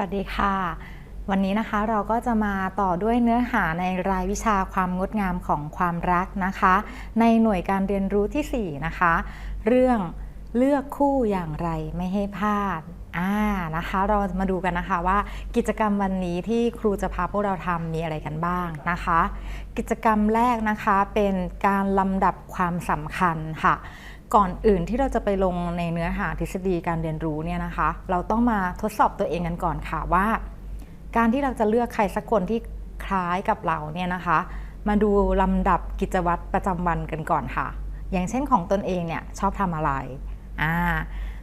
วัสดีค่ะ วันนี้นะคะเราก็จะมาต่อด้วยเนื้อหาในรายวิชาความงดงามของความรักนะคะ ในหน่วยการเรียนรู้ทีสี่ 4 นะคะ เรื่องเลือกคู่อย่างไรไม่ให้พลาดอ่านะคะ เรามาดูกันนะคะว่ากิจกรรมวันนี้ที่ครูจะพาพวกเราทำมีอะไรกันบ้างนะคะ กิจกรรมแรกนะคะเป็นการลำดับความสำคัญค่ะ ก่อนอื่นที่เราจะไปลงในเนื้อหาทฤษฎีการเรียนรู้เนี่ยนะคะ เราต้องมาทดสอบตัวเองกันก่อนค่ะว่า การที่เราจะเลือกใครสักคนที่คล้ายกับเราเนี่ยนะคะ มาดูลำดับกิจวัตรประจำวันกันก่อนค่ะ อย่างเช่นของตนเองเนี่ยชอบทำอะไรอ่า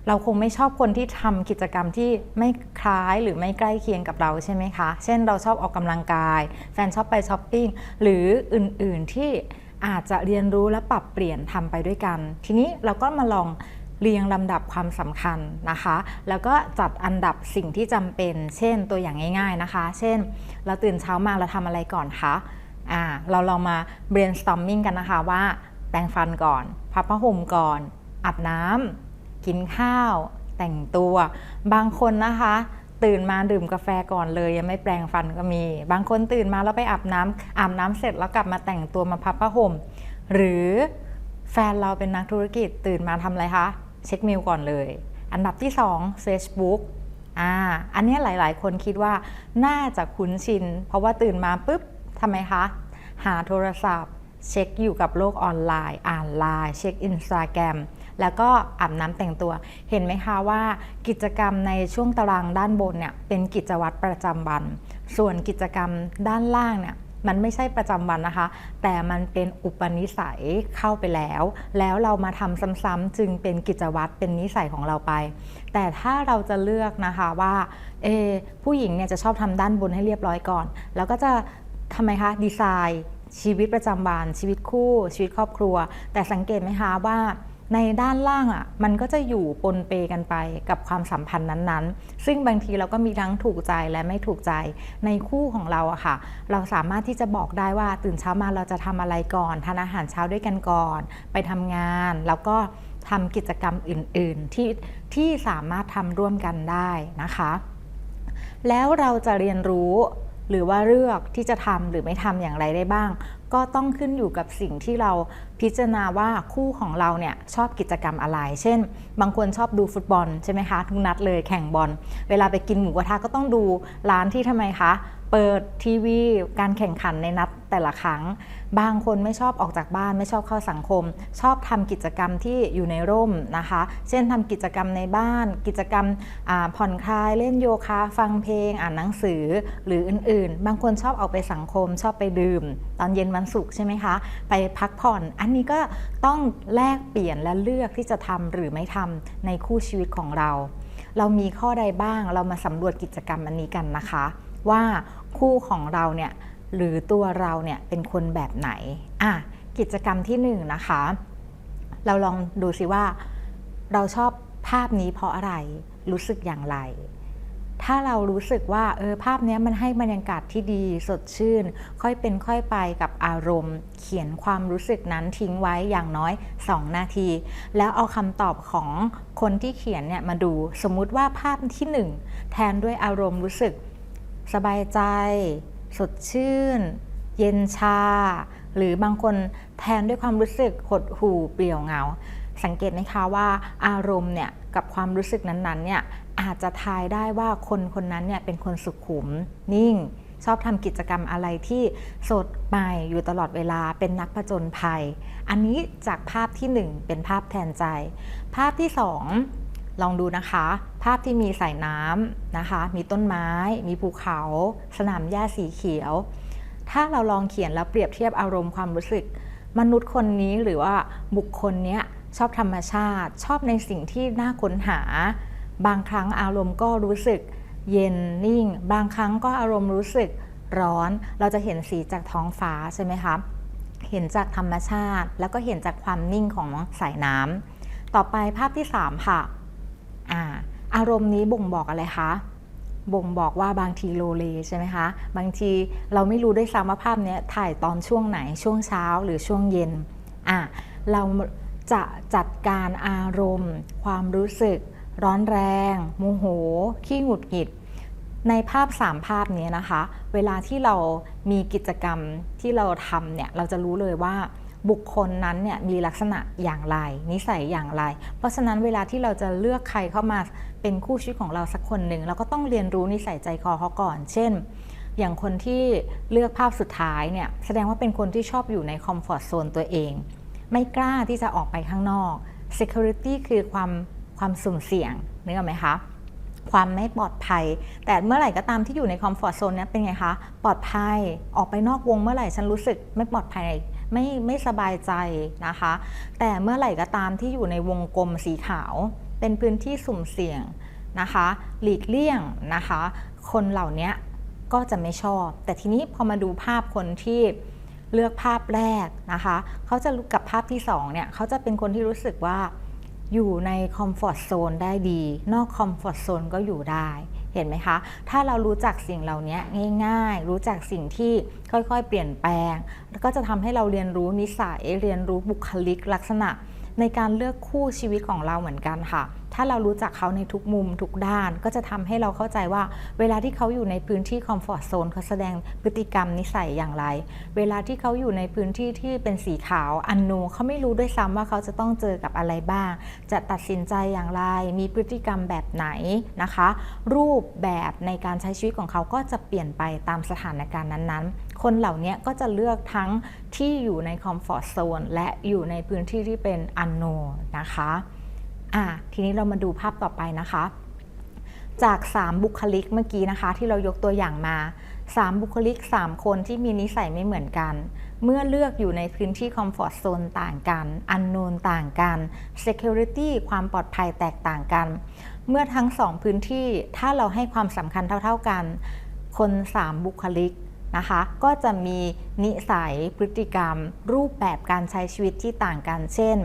เราคงไม่ชอบคนที่ทำกิจกรรมที่ไม่คล้ายหรือไม่ใกล้เคียงกับเราใช่ไหมคะ เช่นเราชอบออกกำลังกาย แฟนชอบไปช้อปปิ้งหรืออื่นๆที่ อาจจะเรียนรู้และปรับเปลี่ยนทำไปด้วยกัน ทีนี้เราก็มาลองเรียงลำดับความสำคัญนะคะ แล้วก็จัดอันดับสิ่งที่จำเป็น เช่นตัวอย่างง่ายๆนะคะ เช่น เราตื่นเช้ามาเราทำอะไรก่อนคะอ่าเราลองมา brainstorming กันนะคะว่าแปรงฟันก่อนพับผ้าห่มก่อนอาบน้ำกินข้าว แต่งตัว บางคนนะคะ ตื่นมาดื่มกาแฟก่อนเลยยังไม่แปรงฟันก็มี บางคนตื่นมาแล้วไปอาบน้ำอาบน้ำเสร็จแล้วกลับมาแต่งตัวมาพับผ้าห่ม หรือแฟนเราเป็นนักธุรกิจตื่นมาทำอะไรคะ เช็คเมลก่อนเลย อันดับที่ 2 Facebook อ่าอันนี้หลาย ๆ คนคิดว่าน่าจะคุ้นชิน เพราะว่าตื่นมาปุ๊บทำไมคะ หาโทรศัพท์ เช็คอยู่กับโลกออนไลน์ อ่านไลน์เช็คอินสตาแกรม แล้วก็อาบน้ำแต่งตัว เห็นไหมคะว่ากิจกรรมในช่วงตารางด้านบนเนี่ยเป็นกิจวัตรประจำวัน ส่วนกิจกรรมด้านล่างเนี่ยมันไม่ใช่ประจำวันนะคะ แต่มันเป็นอุปนิสัยเข้าไปแล้ว แล้วเรามาทำซ้ำๆจึงเป็นกิจวัตรเป็นนิสัยของเราไป แต่ถ้าเราจะเลือกนะคะว่าเออผู้หญิงเนี่ยจะชอบทำด้านบนให้เรียบร้อยก่อน แล้วก็จะทำไมคะดีไซน์ชีวิตประจำวันชีวิตคู่ ชีวิตครอบครัว แต่สังเกตไหมคะว่า ในด้านล่างอะมันก็จะอยู่ปนเปกันไปกับความสัมพันธ์นั้นๆ ซึ่งบางทีเราก็มีทั้งถูกใจและไม่ถูกใจในคู่ของเราอะค่ะ เราสามารถที่จะบอกได้ว่าตื่นเช้ามาเราจะทำอะไรก่อนทานอาหารเช้าด้วยกันก่อน ไปทำงาน แล้วก็ทำกิจกรรมอื่น ๆ ที่ที่สามารถทำร่วมกันได้นะคะ แล้วเราจะเรียนรู้หรือว่าเลือกที่จะทำหรือไม่ทำอย่างไรได้บ้าง ก็ต้องขึ้นอยู่กับสิ่งที่เราพิจารณาว่าคู่ของเราเนี่ยชอบกิจกรรมอะไร เช่น บางคนชอบดูฟุตบอลใช่ไหมคะทุกนัดเลยแข่งบอล เวลาไปกินหมูกระทะก็ต้องดูร้านที่ทำไมคะ เปิดทีวีการแข่งขันในนัดแต่ละครั้ง บางคนไม่ชอบออกจากบ้านไม่ชอบเข้าสังคม ชอบทำกิจกรรมที่อยู่ในร่มนะคะ เช่นทำกิจกรรมในบ้าน กิจกรรมผ่อนคลายเล่นโยคะฟังเพลง อ่านหนังสือหรืออื่นๆ บางคนชอบออกไปสังคม ชอบไปดื่ม ตอนเย็นวันศุกร์ใช่ไหมคะ ไปพักผ่อน อันนี้ก็ต้องแลกเปลี่ยนและเลือกที่จะทำหรือไม่ทำในคู่ชีวิตของเรา เรามีข้อใดบ้างเรามาสำรวจกิจกรรมอันนี้กันนะคะ ว่าคู่ของเราเนี่ย หรือตัวเราเนี่ยเป็นคนแบบไหนอะกิจกรรมที่1นนะคะ เราลองดูสิว่า เราชอบภาพนี้เพราะอะไรรู้สึกอย่างไร ถ้าเรารู้สึกว่าเออภาพนี้มันให้บรรยากาศที่ดีสดชื่น ค่อยเป็นค่อยไปกับอารมณ์ เขียนความรู้สึกนั้นทิ้งไว้อย่างน้อย 2 นาที แล้วเอาคำตอบของคนที่เขียนเนี่ยมาดูสมมุติว่าภาพที่ 1 แทนด้วยอารมณ์รู้สึก สบายใจ สดชื่น เย็นชา หรือบางคนแทนด้วยความรู้สึกหดหู่เปลี่ยวเหงา สังเกตไหมคะว่าอารมณ์เนี่ยกับความรู้สึกนั้นๆเนี่ยอาจจะทายได้ว่าคนคนนั้นเนี่ยเป็นคนสุขุม นิ่ง ชอบทำกิจกรรมอะไรที่สดใหม่อยู่ตลอดเวลาเป็นนักผจญภัย อันนี้จากภาพที่ 1 เป็นภาพแทนใจ ภาพที่ 2 ลองดูนะคะ ภาพที่มีสายน้ำนะคะ มีต้นไม้ มีภูเขา สนามหญ้าสีเขียว ถ้าเราลองเขียนแล้วเปรียบเทียบอารมณ์ความรู้สึก มนุษย์คนนี้หรือว่าบุคคลนี้ชอบธรรมชาติ ชอบในสิ่งที่น่าค้นหา บางครั้งอารมณ์ก็รู้สึกเย็นนิ่ง บางครั้งก็อารมณ์รู้สึกร้อน เราจะเห็นสีจากท้องฟ้าใช่ไหมคะเห็นจากธรรมชาติ แล้วก็เห็นจากความนิ่งของสายน้ำต่อไปภาพที่ 3 ค่ะ อาอารมณ์นี้บ่งบอกอะไรคะบ่งบอกว่าบางทีโลเลใช่ไหมคะ บางทีเราไม่รู้ด้วยซ้ำว่าภาพนี้ถ่ายตอนช่วงไหนช่วงเช้าหรือช่วงเย็นอะเราจะจัดการอารมณ์ ความรู้สึก ร้อนแรง โมโห ขี้หงุดหงิด ในภาพ 3 ภาพนี้นะคะ เวลาที่เรามีกิจกรรมที่เราทำเนี่ยเราจะรู้เลยว่า บุคคลนั้นเนี่ยมีลักษณะอย่างไร นิสัยอย่างไร เพราะฉะนั้นเวลาที่เราจะเลือกใครเข้ามาเป็นคู่ชีวิตของเราสักคนหนึ่งเราก็ต้องเรียนรู้นิสัยใจคอเขาก่อน เช่น อย่างคนที่เลือกภาพสุดท้ายเนี่ยแสดงว่าเป็นคนที่ชอบอยู่ในคอมฟอร์ทโซนตัวเอง ไม่กล้าที่จะออกไปข้างนอก Security คือความความสุ่มเสี่ยงนึกออกไหมคะความไม่ปลอดภัย แต่เมื่อไหร่ก็ตามที่อยู่ในคอมฟอร์ทโซนเนี่ยเป็นไงคะ ปลอดภัย ออกไปนอกวงเมื่อไหร่ฉันรู้สึกไม่ปลอดภัย ไม่ไม่สบายใจนะคะ แต่เมื่อไหร่ก็ตามที่อยู่ในวงกลมสีขาว เป็นพื้นที่สุ่มเสี่ยงนะคะ หลีกเลี่ยงนะคะ คนเหล่านี้ก็จะไม่ชอบ แต่ทีนี้พอมาดูภาพคนที่เลือกภาพแรกนะคะ เขาจะกับภาพที่สองเนี่ย เขาจะเป็นคนที่รู้สึกว่าอยู่ในคอมฟอร์ทโซนได้ดี นอกคอมฟอร์ทโซนก็อยู่ได้ เห็นไหมคะ ถ้าเรารู้จักสิ่งเหล่านี้ง่าย ๆ รู้จักสิ่งที่ค่อยๆ เปลี่ยนแปลงแล้วก็จะทำให้เราเรียนรู้นิสัย เรียนรู้บุคลิกลักษณะ ในการเลือกคู่ชีวิตของเราเหมือนกันค่ะ ถ้าเรารู้จักเขาในทุกมุมทุกด้าน ก็จะทำให้เราเข้าใจว่า เวลาที่เขาอยู่ในพื้นที่คอมฟอร์ทโซนเขาแสดงพฤติกรรมนิสัยอย่างไร เวลาที่เขาอยู่ในพื้นที่ที่เป็นสีขาวอันนูเขาไม่รู้ด้วยซ้ำว่าเขาจะต้องเจอกับอะไรบ้าง จะตัดสินใจอย่างไร มีพฤติกรรมแบบไหนนะคะ รูปแบบในการใช้ชีวิตของเขาก็จะเปลี่ยนไปตามสถานการณ์นั้นๆ คนเหล่านี้ก็จะเลือกทั้งที่อยู่ในคอมฟอร์ทโซนและอยู่ในพื้นที่ที่เป็นอันโนนะคะ อะทีนี้เรามาดูภาพต่อไปนะคะ จาก 3 บุคลิกเมื่อกี้นะคะ ที่เรายกตัวอย่างมา 3 บุคลิก 3 คนที่มีนิสัยไม่เหมือนกัน เมื่อเลือกอยู่ในพื้นที่คอมฟอร์ทโซนต่างกัน อันโนนต่างกัน Security ความปลอดภัยแตกต่างกัน เมื่อทั้ง 2 พื้นที่ถ้าเราให้ความสำคัญเท่า ๆกัน คน 3 บุคลิกนะคะก็จะมีนิสัยพฤติกรรม รูปแบบการใช้ชีวิตที่ต่างกัน เช่น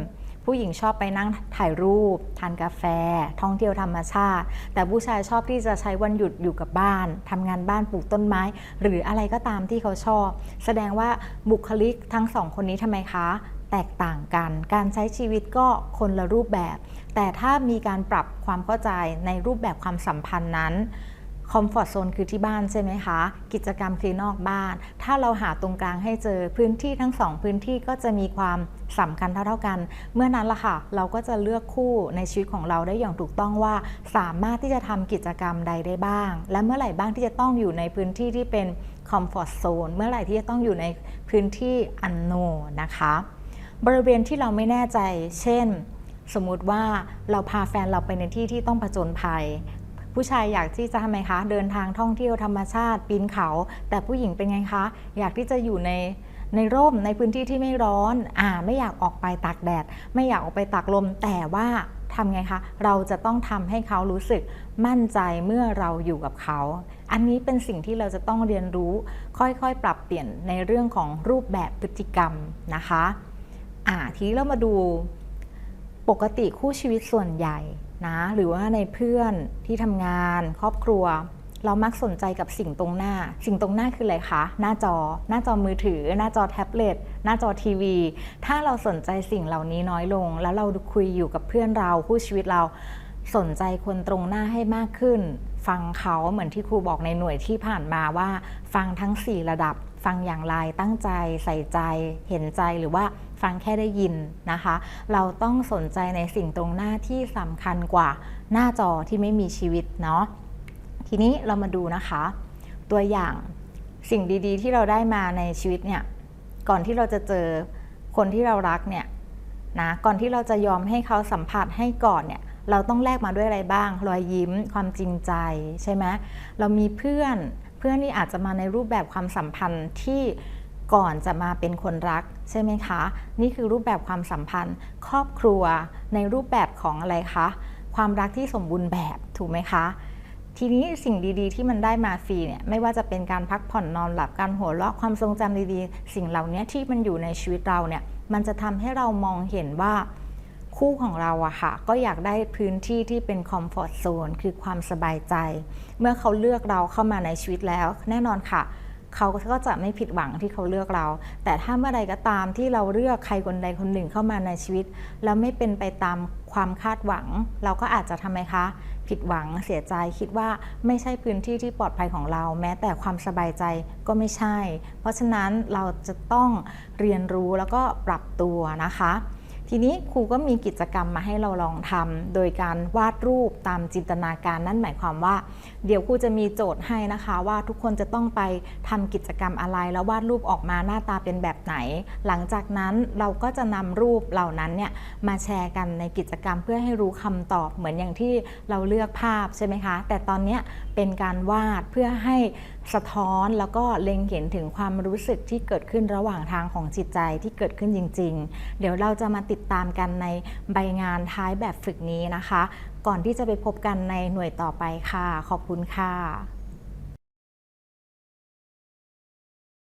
ผู้หญิงชอบไปนั่งถ่ายรูป ทานกาแฟ ท่องเที่ยวธรรมชาติ แต่ผู้ชายชอบที่จะใช้วันหยุดอยู่กับบ้านทำงานบ้านปลูกต้นไม้ หรืออะไรก็ตามที่เขาชอบ แสดงว่าบุคลิกทั้งสองคนนี้ทำไมคะ แตกต่างกัน การใช้ชีวิตก็คนละรูปแบบ แต่ถ้ามีการปรับความเข้าใจในรูปแบบความสัมพันธ์นั้น คอมฟอร์ทโซนคือที่บ้านใช่ไหมคะ กิจกรรมคือนอกบ้าน ถ้าเราหาตรงกลางให้เจอพื้นที่ทั้งสองพื้นที่ก็จะมีความสำคัญเท่าๆกัน เมื่อนั้นละค่ะ เราก็จะเลือกคู่ในชีวิตของเราได้อย่างถูกต้องว่า สามารถที่จะทำกิจกรรมใดได้บ้าง และเมื่อไหร่บ้างที่จะต้องอยู่ในพื้นที่ที่เป็นคอมฟอร์ทโซนเมื่อไหร่ที่จะต้องอยู่ในพื้นที่อันโนนะคะ บริเวณที่เราไม่แน่ใจ เช่น สมมุติว่าเราพาแฟนเราไปในที่ที่ต้องผจญภัย ผู้ชายอยากที่จะทำไมคะ เดินทางท่องเที่ยวธรรมชาติปีนเขา แต่ผู้หญิงเป็นไงคะ อยากที่จะอยู่ในในร่มในพื้นที่ที่ไม่ร้อน อ่า ไม่อยากออกไปตากแดด ไม่อยากออกไปตากลม แต่ว่าทำไงคะ เราจะต้องทำให้เขารู้สึกมั่นใจเมื่อเราอยู่กับเขา อันนี้เป็นสิ่งที่เราจะต้องเรียนรู้ ค่อยๆ ปรับเปลี่ยนในเรื่องของรูปแบบพฤติกรรมนะคะ อ่า ทีนี้เรามาดู ปกติคู่ชีวิตส่วนใหญ่นะ หรือว่าในเพื่อนที่ทำงาน ครอบครัว เรามักสนใจกับสิ่งตรงหน้า สิ่งตรงหน้าคืออะไรคะ หน้าจอ หน้าจอมือถือ หน้าจอแท็บเล็ตหน้าจอทีวี ถ้าเราสนใจสิ่งเหล่านี้น้อยลง แล้วเราคุยอยู่กับเพื่อนเราคู่ชีวิตเรา สนใจคนตรงหน้าให้มากขึ้น ฟังเขาเหมือนที่ครูบอกในหน่วยที่ผ่านมาว่า ฟังทั้ง 4 ระดับ ฟังอย่างไรตั้งใจใส่ใจ เห็นใจหรือว่าฟังแค่ได้ยินนะคะ เราต้องสนใจในสิ่งตรงหน้าที่สำคัญกว่าหน้าจอที่ไม่มีชีวิตเนาะทีนี้เรามาดูนะคะ ตัวอย่างสิ่งดีๆ ที่เราได้มาในชีวิตเนี่ยก่อนที่เราจะเจอคนที่เรารักเนี่ยนะก่อนที่เราจะยอมให้เขาสัมผัสให้ก่อนเนี่ย เราต้องแลกมาด้วยอะไรบ้าง รอยยิ้ม ความจริงใจใช่ไหมเรามีเพื่อนเพื่อนนี่อาจจะมาในรูปแบบความสัมพันธ์ที่ก่อนจะมาเป็นคนรักใช่ไหมคะ นี่คือรูปแบบความสัมพันธ์ ครอบครัวในรูปแบบของอะไรคะความรักที่สมบูรณ์แบบถูกไหมคะ ทีนี้สิ่งดีๆ ที่มันได้มาฟรีเนี่ยไม่ว่าจะเป็นการพักผ่อนนอนหลับการหัวเราะความทรงจำดีๆ สิ่งเหล่านี้ที่มันอยู่ในชีวิตเราเนี่ยมันจะทำให้เรามองเห็นว่า คู่ของเราอะค่ะก็อยากได้พื้นที่ที่เป็นคอมฟอร์ทโซนคือความสบายใจ เมื่อเขาเลือกเราเข้ามาในชีวิตแล้ว แน่นอนค่ะ เขาก็จะไม่ผิดหวังที่เขาเลือกเรา แต่ถ้าเมื่อใดก็ตามที่เราเลือกใครคนใดคนหนึ่งเข้ามาในชีวิต แล้วไม่เป็นไปตามความคาดหวัง เราก็อาจจะทำไมคะผิดหวังเสียใจคิดว่าไม่ใช่พื้นที่ที่ปลอดภัยของเรา แม้แต่ความสบายใจก็ไม่ใช่ เพราะฉะนั้นเราจะต้องเรียนรู้แล้วก็ปรับตัวนะคะ ทีนี้ครูก็มีกิจกรรมมาให้เราลองทำโดยการวาดรูปตามจินตนาการนั่นหมายความว่า เดี๋ยวครูจะมีโจทย์ให้นะคะ ว่าทุกคนจะต้องไปทำกิจกรรมอะไร แล้ววาดรูปออกมาหน้าตาเป็นแบบไหน หลังจากนั้นเราก็จะนำรูปเหล่านั้นเนี่ยมาแชร์กันในกิจกรรมเพื่อให้รู้คำตอบเหมือนอย่างที่เราเลือกภาพใช่ไหมคะ แต่ตอนนี้เป็นการวาดเพื่อให้สะท้อนแล้วก็เล็งเห็นถึงความรู้สึกที่เกิดขึ้นระหว่างทางของจิตใจที่เกิดขึ้นจริง ๆ เดี๋ยวเราจะมาติดดตามกันในใบงานท้ายแบบฝึกนี้นะคะ ก่อนที่จะไปพบกันในหน่วยต่อไปค่ะ ขอบคุณค่ะ